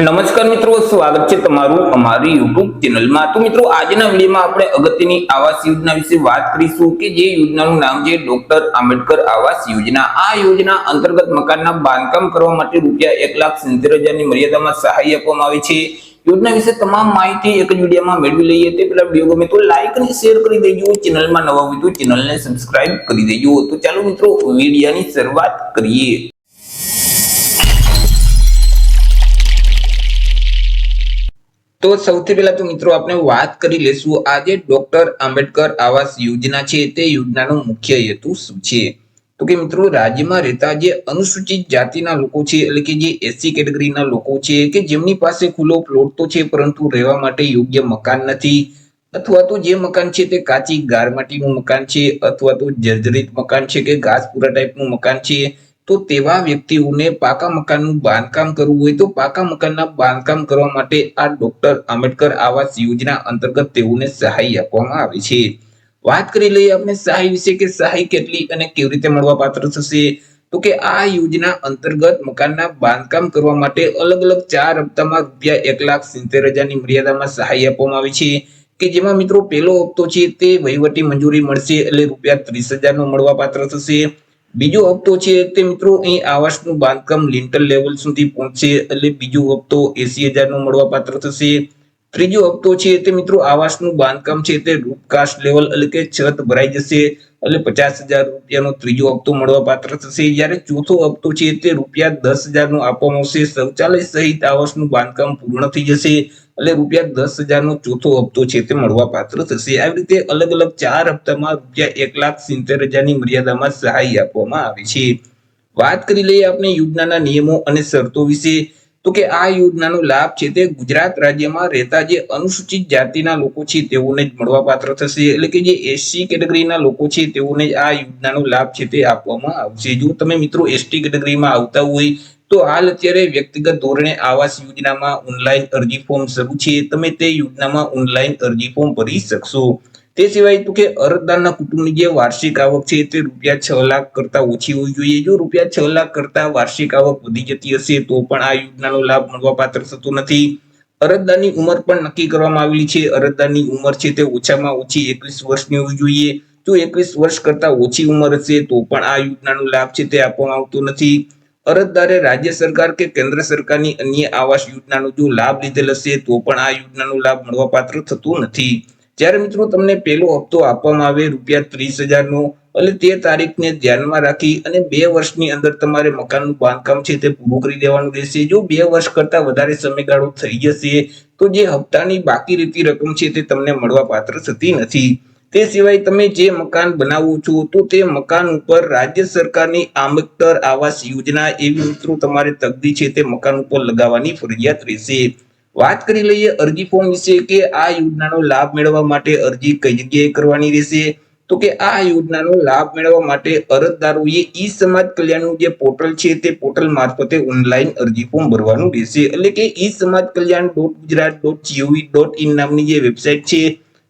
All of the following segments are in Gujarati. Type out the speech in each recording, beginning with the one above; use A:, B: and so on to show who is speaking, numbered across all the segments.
A: નમસ્કાર મિત્રો, સ્વાગત છે તમારું અમારી યુટ્યુબ ચેનલમાં. તો મિત્રો, આજના વિડીયોમાં આપણે અગત્યની આવાસ યોજના વિશે વાત કરીશું કે જે યોજનાનું નામ છે ડોક્ટર આંબેડકર આવાસ યોજના. આ યોજના અંતર્ગત મકાનના બાંધકામ કરવા માટે રૂપિયા એક લાખ સિત્તેર હજારની મર્યાદામાં સહાય આપવામાં આવે છે. યોજના વિશે તમામ માહિતી એક જ વિડીયોમાં મેળવી લઈએ. તે પહેલા વીડિયો ગમે તો લાઈક અને શેર કરી દેજો. ચેનલમાં નવા હોય તો ચેનલને સબસ્ક્રાઇબ કરી દેજો. તો ચાલો મિત્રો, વિડીયોની શરૂઆત કરીએ. તો સૌથી પહેલા તો મિત્રો આપણે વાત કરી લેશું આજે ડોક્ટર આંબેડકર આવાસ યોજના છે તે યોજનાનો મુખ્ય હેતુ શું છે? તો કે મિત્રો રાજ્યમાં રહેતા જે અનુસૂચિત જાતિના લોકો છે એટલે કે જે એસસી કેટેગરીના લોકો છે કે જેમની પાસે ખુલ્લો પ્લોટ તો છે પરંતુ રહેવા માટે યોગ્ય મકાન નથી અથવા તો જે મકાન છે તે કાચી ગારમાટીનું મકાન છે અથવા તો જર્જરિત મકાન છે કે ઘાસપુરા ટાઈપનું મકાન છે તો તેવા વ્યક્તિઓને પાકા મકાનનું બાંધકામ કરવું હોય તો પાકા મકાનના બાંધકામ કરવા માટે આ ડોક્ટર આંબેડકર આવાસ યોજના અંતર્ગત તેઓને સહાય આપવામાં આવે છે. વાત કરી લઈએ આપણે સહાય વિશે કે સહાય કેટલી અને કેવી રીતે મળવા પાત્ર થશે? તો કે આ યોજના અંતર્ગત મકાનના બાંધકામ કરવા માટે અલગ અલગ ચાર હપ્તામાં રૂપિયા એક લાખ સિત્તેર હજારની મર્યાદામાં સહાય આપવામાં આવે છે. કે જેમાં મિત્રો પહેલો હપ્તો છે તે વહીવટી મંજૂરી મળશે એટલે રૂપિયા ત્રીસ હજારનો મળવા પાત્ર થશે. બીજો હપ્તો છે તે મિત્રો અહીં આવાસનું બાંધકામ લિન્ટર લેવલ સુધી પહોંચશે એટલે બીજો હપ્તો એસી હજારનો મળવાપાત્ર થશે. ત્રીજો હપ્તો છે તે મિત્રો આવાસનું બાંધકામ છે તે રૂપકાસ્ટ લેવલ એટલે કે છત ભરાઈ જશે. એટલે પચાસ હજાર રૂપિયાનો ત્રીજો હપ્તો મળવા પાત્ર થશે. જ્યારે ચોથો હપ્તો છે તે રૂપિયા દસ હજારનો આપવામાં આવશે. શૌચાલય સહિત આવાસનું બાંધકામ પૂર્ણ થઈ જશે. એટલે રૂપિયા દસ હજારનો ચોથો હપ્તો છે તે મળવા પાત્ર થશે. આવી રીતે અલગ અલગ ચાર હપ્તામાં રૂપિયા એક લાખ સિત્તેર હજારની મર્યાદામાં સહાય આપવામાં આવે છે. વાત કરી લઈએ આપણે યોજનાના નિયમો અને શરતો વિશે. તો કે આ યોજનાનો લાભ છે તે ગુજરાત રાજ્યમાં રહેતા જે અનુસૂચિત જાતિના લોકો છે તેઓને જ મળવાપાત્ર થશે. એટલે કે જે એસસી કેટેગરીના લોકો છે તેઓને આ યોજનાનો લાભ છે તે આપવામાં આવશે. જો તમે મિત્રો એસટી કેટેગરીમાં આવતા હોય તો હાલ અત્યારે વ્યક્તિગત ધોરણે આવાસ યોજનામાં ઓનલાઈન અરજી ફોર્મ શરૂ છે. તમે તે યોજનામાં ઓનલાઈન અરજી ફોર્મ ભરી શકશો. તે સિવાય તો કે અરજદારના કુટુંબની જે વાર્ષિક આવક છે તે રૂપિયા છ લાખ કરતા ઓછી હોવી જોઈએ. જો રૂપિયા છ લાખ કરતા વાર્ષિક આવક વધી જતી હશે, તો પણ આ યોજનાનો લાભ મળવા પાત્ર થતો નથી. અરજદારની ઉંમર પણ નક્કી કરવામાં આવેલી છે. અરજદારની ઉંમર છે તે ઓછામાં ઓછી એકવીસ વર્ષની હોવી જોઈએ. જો એકવીસ વર્ષ કરતા ઓછી ઉંમર હશે, તો પણ આ યોજનાનો લાભ છે તે આપવામાં આવતો નથી. અરજદારે રાજ્ય સરકાર કે કેન્દ્ર સરકારની અન્ય આવાસ યોજનાનો જો લાભ લીધેલ હશે, તો પણ આ યોજનાનો લાભ મળવા પાત્ર થતો નથી. જ્યારે મિત્રો તમને પહેલો હપ્તો આપવામાં આવે રૂપિયા ત્રીસ હજારનો, એટલે તે તારીખને ધ્યાનમાં રાખી અને બે વર્ષની અંદર તમારે મકાનનું બાંધકામ છે તે પૂરું કરી દેવાનું રહેશે. જો બે વર્ષ કરતા વધારે સમયગાળો થઈ જશે, તો જે હપ્તાની બાકી રહેતી રકમ છે તે તમને મળવા પાત્ર થતી નથી. તે સિવાય તમે જે મકાન બનાવો છો, તો તે મકાન ઉપર રાજ્ય સરકારની આંબેડકર આવાસ યોજના એવી મિત્રો તમારે તકદી છે તે મકાન ઉપર લગાવવાની ફરજિયાત રહેશે. વાત કરી લઈએ અરજી ફોર્મ વિશે કે આ યોજનાનો લાભ મેળવવા માટે અરજી કઈ જગ્યાએ કરવાની રહેશે? તો કે આ યોજનાનો લાભ મેળવવા માટે અરજદારોએ ઈ સમાજ કલ્યાણનું જે પોર્ટલ છે તે પોર્ટલ મારફતે ઓનલાઈન અરજી ફોર્મ ભરવાનું રહેશે. એટલે કે ઈ સમાજ કલ્યાણ dot Gujarat dot G O V dot in નામની જે વેબસાઇટ છે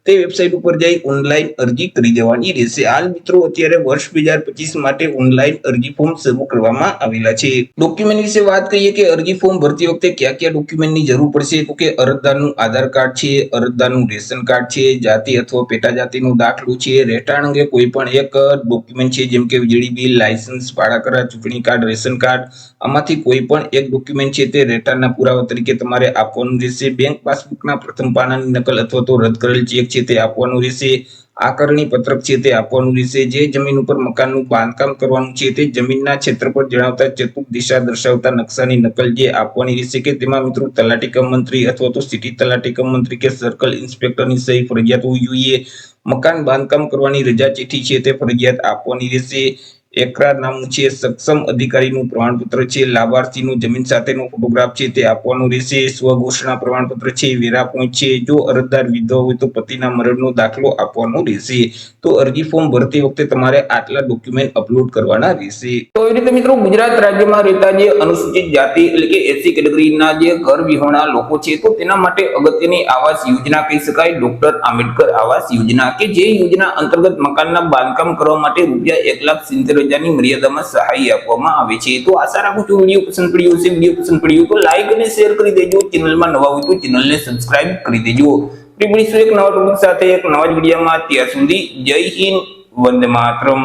A: તે વેબસાઇટ ઉપર જઈ ઓનલાઈન અરજી કરી દેવાની રહેશે. હાલ મિત્રો, અત્યારે વર્ષ બે હજાર પચીસ માટે ઓનલાઈન અરજી ફોર્મ શરૂ કરવામાં આવેલા છે. ડોક્યુમેન્ટ વિશે વાત કરીએ કે અરજી ફોર્મ ભરતી વખતે કયા કયા ડોક્યુમેન્ટની જરૂર પડશે? તો કે અરજદારનું આધાર કાર્ડ છે, અરજદારનું રેશન કાર્ડ છે, જાતિ અથવા પેટા જાતિનો દાખલો છે, રહેઠાણ અંગે કોઈ પણ એક ડોક્યુમેન્ટ છે, જેમ કે વીજળી બિલ લાયસન્સ ભાડા કરાર, ચૂંટણી કાર્ડ, રેશન કાર્ડ, આમાંથી કોઈ પણ એક ડોક્યુમેન્ટ છે તે રહેઠાણના પુરાવા તરીકે તમારે આપવાનું રહેશે. બેંક પાસબુકના પ્રથમ પાનાની નકલ અથવા તો રદ કરેલ ચેક છે તે આપવાનું રહેશે. આકારણી પત્રક છે તે આપવાનું રહેશે. જે જમીન ઉપર મકાનનું બાંધકામ કરવાનું છે તે જમીનના ક્ષેત્રફળ જણાવતા ચતુર્ક દિશા દર્શાવતા નકશાની નકલ જે આપવાની રહેશે કે તેમાં મિત્રો તલાટી મંત્રી અથવા તો સિટી તલાટી મંત્રી કે સર્કલ ઇન્સ્પેક્ટરની સહી ફરજિયાત હોવી જોઈએ. મકાન બાંધકામ કરવાની રજા ચિઠ્ઠી છે તે ફરજિયાત આપવાની રહેશે. એકરારનામું છે સક્ષમ અધિકારીનું પ્રમાણપત્ર છે. લાભાર્થીનું જમીન સાથેનો ફોટોગ્રાફ છે તે આપવાનું રહેશે. સ્વઘોષણા પ્રમાણપત્ર છે, વેરા પોઈન્ટ છે. જો અરજદાર વિધવા હોય તો પતિના મરણનો દાખલો આપવાનો રહેશે. તો અરજી ફોર્મ ભરતી વખતે તમારે આટલા ડોક્યુમેન્ટ અપલોડ કરવાના રહેશે. તો એ રીતે મિત્રો ગુજરાત રાજ્યમાં રહેતા જે અનુસૂચિત જાતિ એટલે કે એસસી કેટેગરીના જે ઘર વિહોણા લોકો છે તો તેના માટે અગત્યની આવાસ યોજના કહી શકાય. ડોક્ટર આંબેડકર આવાસ યોજના કે જે યોજના અંતર્ગત મકાનના બાંધકામ કરવા માટે રૂપિયા એક લાખ સિત્તેર હજારની મર્યાદામાં સહાય આપવામાં આવે છે. તો આશા રાખું છું વીડિયો પસંદ પડ્યો હશે. વીડિયો પસંદ પડ્યો તો લાઈક અને શેર કરી દેજો. ચેનલમાં નવા હોય તો ચેનલને સબસ્ક્રાઇબ કરી દેજો. ફરી એક નવા ટોપિક સાથે એક નવા જ વિડીયોમાં ત્યાર સુધી જય હિન્દ. વંદે માતરમ.